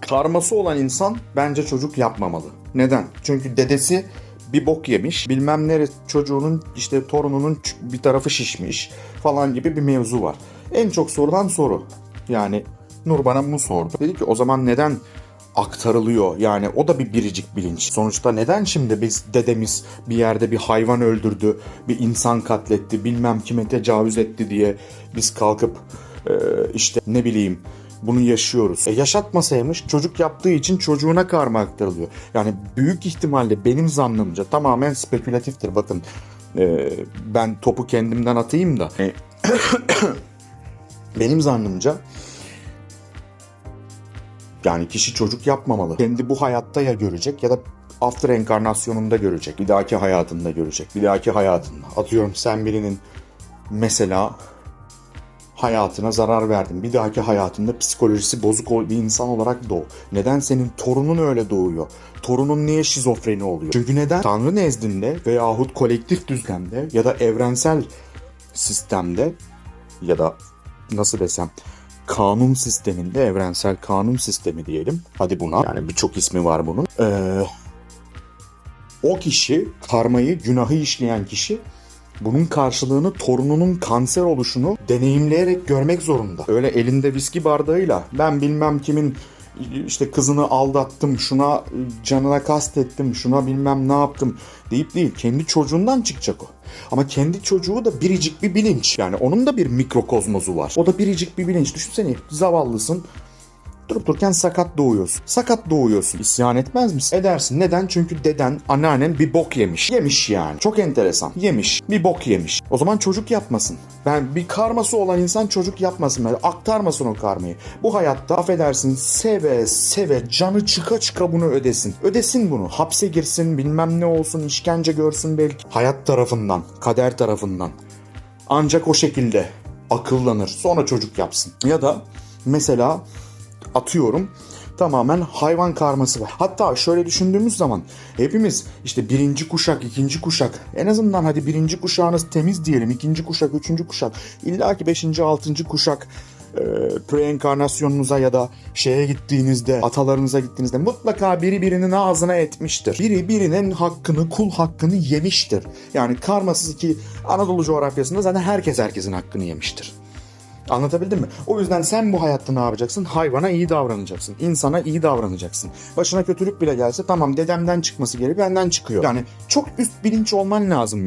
karması olan insan bence çocuk yapmamalı. Neden? Çünkü dedesi bir bok yemiş. Bilmem nere çocuğunun işte torununun bir tarafı şişmiş falan gibi bir mevzu var. En çok sorulan soru. Yani Nur bana bunu sordu. Dedi ki o zaman neden aktarılıyor? Yani o da bir biricik bilinç. Sonuçta neden şimdi biz dedemiz bir yerde bir hayvan öldürdü, bir insan katletti, bilmem kime tecavüz etti diye biz kalkıp işte ne bileyim bunu yaşıyoruz. E yaşatmasaymış çocuk yaptığı için çocuğuna karma aktarılıyor. Yani büyük ihtimalle benim zannımca tamamen spekülatiftir. Bakın e, ben topu kendimden atayım da. E, benim zannımca yani kişi çocuk yapmamalı. Kendi bu hayatta ya görecek ya da after enkarnasyonunda görecek. Bir dahaki hayatında görecek. Bir dahaki hayatında. Atıyorum sen birinin mesela hayatına zarar verdin. Bir dahaki hayatında psikolojisi bozuk bir insan olarak doğ. Neden senin torunun öyle doğuyor? Torunun niye şizofreni oluyor? Çünkü neden? Tanrı nezdinde veyahut kolektif düzlemde ya da evrensel sistemde ya da nasıl desem kanun sisteminde evrensel kanun sistemi diyelim. Hadi buna. Yani birçok ismi var bunun. Ee, o kişi karmayı, günahı işleyen kişi bunun karşılığını torununun kanser oluşunu deneyimleyerek görmek zorunda. Öyle elinde viski bardağıyla ben bilmem kimin işte kızını aldattım, şuna canına kastettim, şuna bilmem ne yaptım deyip değil. Kendi çocuğundan çıkacak o. Ama kendi çocuğu da biricik bir bilinç. Yani onun da bir mikrokozmozu var. O da biricik bir bilinç. Düşünsene zavallısın. Durup dururken sakat doğuyorsun. Sakat doğuyorsun. İsyan etmez misin? Edersin. Neden? Çünkü deden, anneannen bir bok yemiş. Yemiş yani. Çok enteresan. Yemiş. Bir bok yemiş. O zaman çocuk yapmasın. Ben bir karması olan insan çocuk yapmasın. Böyle aktarmasın o karmayı. Bu hayatta affedersin seve seve canı çıka çıka bunu ödesin. Ödesin bunu. Hapse girsin bilmem ne olsun işkence görsün belki. Hayat tarafından, kader tarafından. Ancak o şekilde akıllanır. Sonra çocuk yapsın. Ya da mesela atıyorum tamamen hayvan karması var. Hatta şöyle düşündüğümüz zaman hepimiz işte birinci kuşak, ikinci kuşak en azından hadi birinci kuşağınız temiz diyelim. ikinci kuşak, üçüncü kuşak illa ki beşinci, altıncı kuşak e, preenkarnasyonunuza ya da şeye gittiğinizde, atalarınıza gittiğinizde mutlaka biri birinin ağzına etmiştir. Biri birinin hakkını, kul hakkını yemiştir. Yani karmasız ki Anadolu coğrafyasında zaten herkes herkesin hakkını yemiştir. Anlatabildim mi? O yüzden sen bu hayatta ne yapacaksın? Hayvana iyi davranacaksın. insana iyi davranacaksın. Başına kötülük bile gelse tamam dedemden çıkması geri benden çıkıyor. Yani çok üst bilinç olman lazım ya.